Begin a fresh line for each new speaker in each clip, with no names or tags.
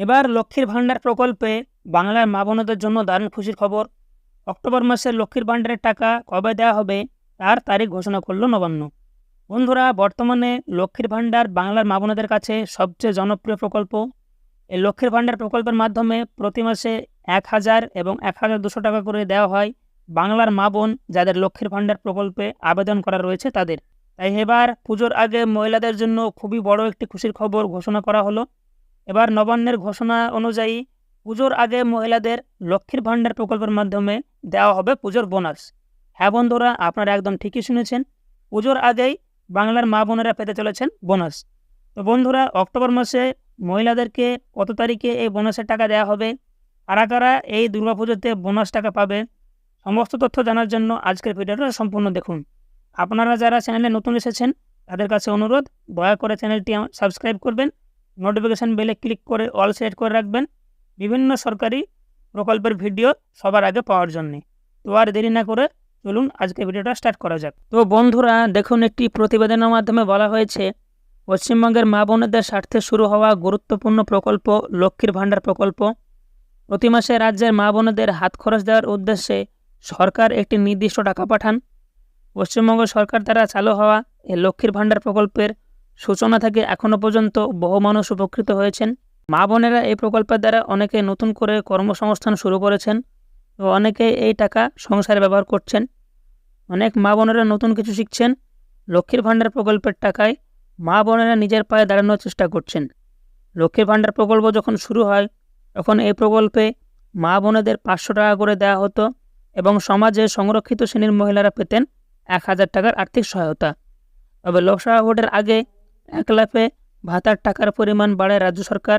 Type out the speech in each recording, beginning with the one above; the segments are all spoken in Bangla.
এবার লক্ষ্মীর ভাণ্ডার প্রকল্পে বাংলার মা বোনদের জন্য দারুণ খুশির খবর। অক্টোবর মাসে লক্ষ্মীর ভাণ্ডারের টাকা কবে দেওয়া হবে তার তারিখ ঘোষণা করল নবান্ন। বন্ধুরা, বর্তমানে লক্ষ্মীর ভাণ্ডার বাংলার মা বোনদের কাছে সবচেয়ে জনপ্রিয় প্রকল্প। এই লক্ষ্মীর ভাণ্ডার প্রকল্পের মাধ্যমে প্রতি মাসে এক হাজার এবং এক হাজার দুশো টাকা করে দেওয়া হয় বাংলার মা বোন যাদের লক্ষ্মীর ভাণ্ডার প্রকল্পে আবেদন করা রয়েছে তাদের। তাই এবার পুজোর আগে মহিলাদের জন্য খুবই বড় একটি খুশির খবর ঘোষণা করা হলো। এবার নবান্নের ঘোষণা অনুযায়ী পুজোর আগে মহিলাদের লক্ষ্মীর ভাণ্ডার প্রকল্পের মাধ্যমে দেওয়া হবে পুজোর বোনাস। হ্যাঁ বন্ধুরা, আপনারা একদম ঠিকই শুনেছেন। পুজোর আগেই বাংলার মা বোনেরা পেতে চলেছেন বোনাস। তো বন্ধুরা, অক্টোবর মাসে মহিলাদেরকে কত তারিখে এই বোনাসের টাকা দেওয়া হবে? কারা কারা এই দুর্গাপুজোতে বোনাস টাকা পাবে? সমস্ত তথ্য জানার জন্য আজকের ভিডিওটা সম্পূর্ণ দেখুন। আপনারা যারা চ্যানেলে নতুন এসেছেন, তাদের কাছে অনুরোধ, দয়া করে চ্যানেলটি সাবস্ক্রাইব করবেন নোটিফিকেশান বেলে ক্লিক করে অল সিলেক্ট করে রাখবেন। বিভিন্ন সরকারি প্রকল্পের ভিডিও সবার আগে পাওয়ার জন্যে। তো আর দেরি না করে চলুন আজকে ভিডিওটা স্টার্ট করা যাক। তো বন্ধুরা, দেখুন একটি প্রতিবেদনের মাধ্যমে বলা হয়েছে, পশ্চিমবঙ্গের মা বোনেদের স্বার্থে শুরু হওয়া গুরুত্বপূর্ণ প্রকল্প লক্ষ্মীর ভাণ্ডার প্রকল্প। প্রতি মাসে রাজ্যের মা বোনেদের হাত খরচ দেওয়ার উদ্দেশ্যে সরকার একটি নির্দিষ্ট টাকা পাঠান। পশ্চিমবঙ্গ সরকার দ্বারা চালু হওয়া এই লক্ষ্মীর ভাণ্ডার প্রকল্পের সূচনা থেকে এখনও পর্যন্ত বহু মানুষ উপকৃত হয়েছেন। মা বোনেরা এই প্রকল্পের দ্বারা অনেকে নতুন করে কর্মসংস্থান শুরু করেছেন ও অনেকে এই টাকা সংসারে ব্যবহার করছেন। অনেক মা বোনেরা নতুন কিছু শিখছেন। লক্ষ্মীর ভাণ্ডার প্রকল্পের টাকায় মা বোনেরা নিজের পায়ে দাঁড়ানোর চেষ্টা করছেন। লক্ষ্মীর ভাণ্ডার প্রকল্প যখন শুরু হয়, তখন এই প্রকল্পে মা বোনেদের পাঁচশো টাকা করে দেওয়া হতো এবং সমাজে সংরক্ষিত শ্রেণির মহিলারা পেতেন এক হাজার টাকার আর্থিক সহায়তা। তবে লোকসভা ভোটের আগে এক লাফে ভাতার টাকার পরিমাণ বাড়ায় রাজ্য সরকার।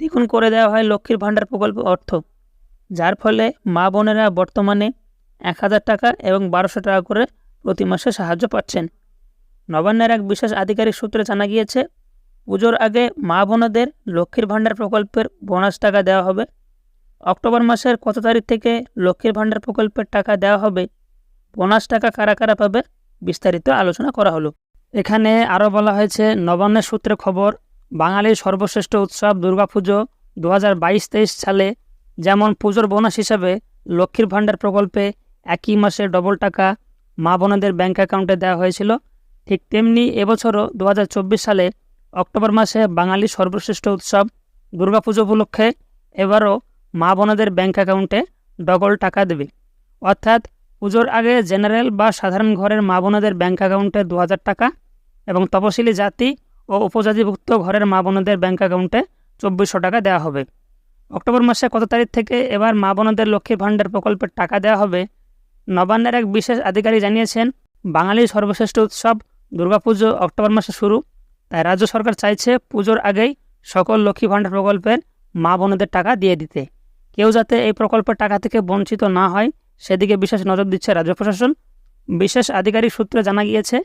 দ্বিগুণ করে দেওয়া হয় লক্ষ্মীর ভাণ্ডার প্রকল্প অর্থ, যার ফলে মা বোনেরা বর্তমানে এক হাজার টাকা এবং বারোশো টাকা করে প্রতি মাসে সাহায্য পাচ্ছেন। নবান্নের এক বিশেষ আধিকারিক সূত্রে জানা গিয়েছে, পুজোর আগে মা বোনদের লক্ষ্মীর ভাণ্ডার প্রকল্পের বোনাস টাকা দেওয়া হবে। অক্টোবর মাসের কত তারিখ থেকে লক্ষ্মীর ভাণ্ডার প্রকল্পের টাকা দেওয়া হবে, বোনাস টাকা কারা কারা পাবে বিস্তারিত আলোচনা করা হলো। এখানে আরও বলা হয়েছে, নবান্নের সূত্রে খবর, বাঙালির সর্বশ্রেষ্ঠ উৎসব দুর্গাপুজো দু হাজার বাইশ তেইশ সালে। যেমন পুজোর বোনাস হিসাবে লক্ষ্মীর ভাণ্ডার প্রকল্পে একই মাসে ডবল টাকা মা বোনেদের ব্যাঙ্ক অ্যাকাউন্টে দেওয়া হয়েছিল। ঠিক তেমনি এবছরও দু হাজার চব্বিশ সালে অক্টোবর মাসে বাঙালির সর্বশ্রেষ্ঠ উৎসব দুর্গাপুজো উপলক্ষে এবারও মা বোনেদের ব্যাঙ্ক অ্যাকাউন্টে ডবল টাকা দেবে। অর্থাৎ পুজোর আগে জেনারেল বা সাধারণ ঘরের মা বোনেদের ব্যাঙ্ক অ্যাকাউন্টে দু হাজার টাকা এবং তপশিলি জাতি ও উপজাতিভুক্ত ঘরের মা বোনদের ব্যাঙ্ক অ্যাকাউন্টে চব্বিশশো টাকা দেওয়া হবে। অক্টোবর মাসে কত তারিখ থেকে এবার মা বোনদের লক্ষ্মী ভাণ্ডার প্রকল্পের টাকা দেওয়া হবে? নবান্নের এক বিশেষ আধিকারিক জানিয়েছেন বাঙালির সর্বশ্রেষ্ঠ উৎসব দুর্গাপুজো অক্টোবর মাসে শুরু, তাই রাজ্য সরকার চাইছে পুজোর আগেই সকল লক্ষ্মী ভাণ্ডার প্রকল্পের মা বোনদের টাকা দিয়ে দিতে। কেউ যাতে এই প্রকল্পের টাকা থেকে বঞ্চিত না হয় সেদিকে বিশেষ নজর দিচ্ছে রাজ্য প্রশাসন। বিশেষ আধিকারিক সূত্রে জানা গিয়েছে,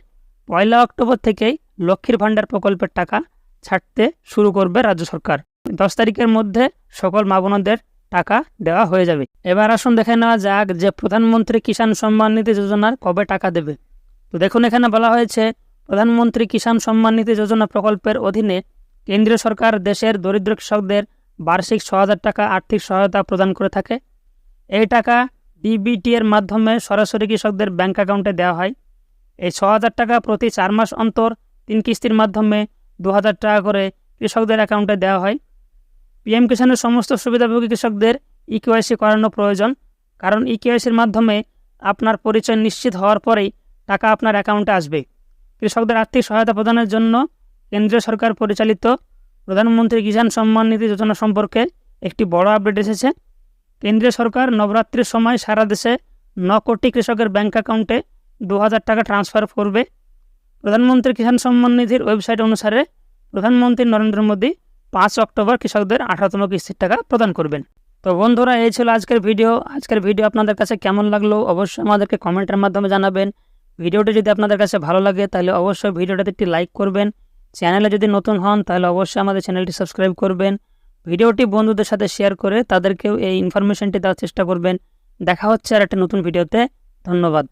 পয়লা অক্টোবর থেকেই লক্ষ্মীর ভাণ্ডার প্রকল্পের টাকা ছাড়তে শুরু করবে রাজ্য সরকার। দশ তারিখের মধ্যে সকল মা বোনদের টাকা দেওয়া হয়ে যাবে। এবার আসুন দেখে নেওয়া যাক যে প্রধানমন্ত্রী কিষাণ সম্মান নিধি যোজনার কবে টাকা দেবে। তো দেখুন, এখানে বলা হয়েছে, প্রধানমন্ত্রী কিষাণ সম্মান নিধি যোজনা প্রকল্পের অধীনে কেন্দ্রীয় সরকার দেশের দরিদ্র কৃষকদের বার্ষিক ছ টাকা আর্থিক সহায়তা প্রদান করে থাকে। এই টাকা ডিবিটি এর মাধ্যমে সরাসরি কৃষকদের ব্যাংক অ্যাকাউন্টে দেওয়া হয়। এই ছ টাকা প্রতি চার মাস অন্তর তিন কিস্তির মাধ্যমে দু হাজার টাকা করে কৃষকদের অ্যাকাউন্টে দেওয়া হয়। পিএম কিষাণের সমস্ত সুবিধাভোগী কৃষকদের ইকেওয়াইসি করানো প্রয়োজন, কারণ ইকেওয়াইসির মাধ্যমে আপনার পরিচয় নিশ্চিত হওয়ার পরেই টাকা আপনার অ্যাকাউন্টে আসবে। কৃষকদের আর্থিক সহায়তা প্রদানের জন্য কেন্দ্রীয় সরকার পরিচালিত প্রধানমন্ত্রী কিষাণ সম্মান নিধি যোজনা সম্পর্কে একটি বড় আপডেট এসেছে। কেন্দ্রীয় সরকার নবরাত্রির সময় সারা দেশে ন কোটি কৃষকের ব্যাংক অ্যাকাউন্টে দু হাজার টাকা ট্রান্সফার করবে। প্রধানমন্ত্রী কিষাণ সম্মান নিধির ওয়েবসাইট অনুসারে প্রধানমন্ত্রী নরেন্দ্র মোদী পাঁচ অক্টোবর কৃষকদের আঠারোতম কিস্তির টাকা প্রদান করবেন। তো বন্ধুরা, এই ছিল আজকের ভিডিও আজকের ভিডিও আপনাদের কাছে কেমন লাগল অবশ্যই আমাদেরকে কমেন্টের মাধ্যমে জানাবেন। ভিডিওটি যদি আপনাদের কাছে ভালো লাগে, তাহলে অবশ্যই ভিডিওটাতে একটি লাইক করবেন। চ্যানেলে যদি নতুন হন, তাহলে অবশ্যই আমাদের চ্যানেলটি সাবস্ক্রাইব করবেন। ভিডিওটি বন্ধুদের সাথে শেয়ার করে তাদেরকেও এই ইনফরমেশনটি দেওয়ার চেষ্টা করবেন। দেখা হচ্ছে আর একটা নতুন ভিডিওতে। ধন্যবাদ।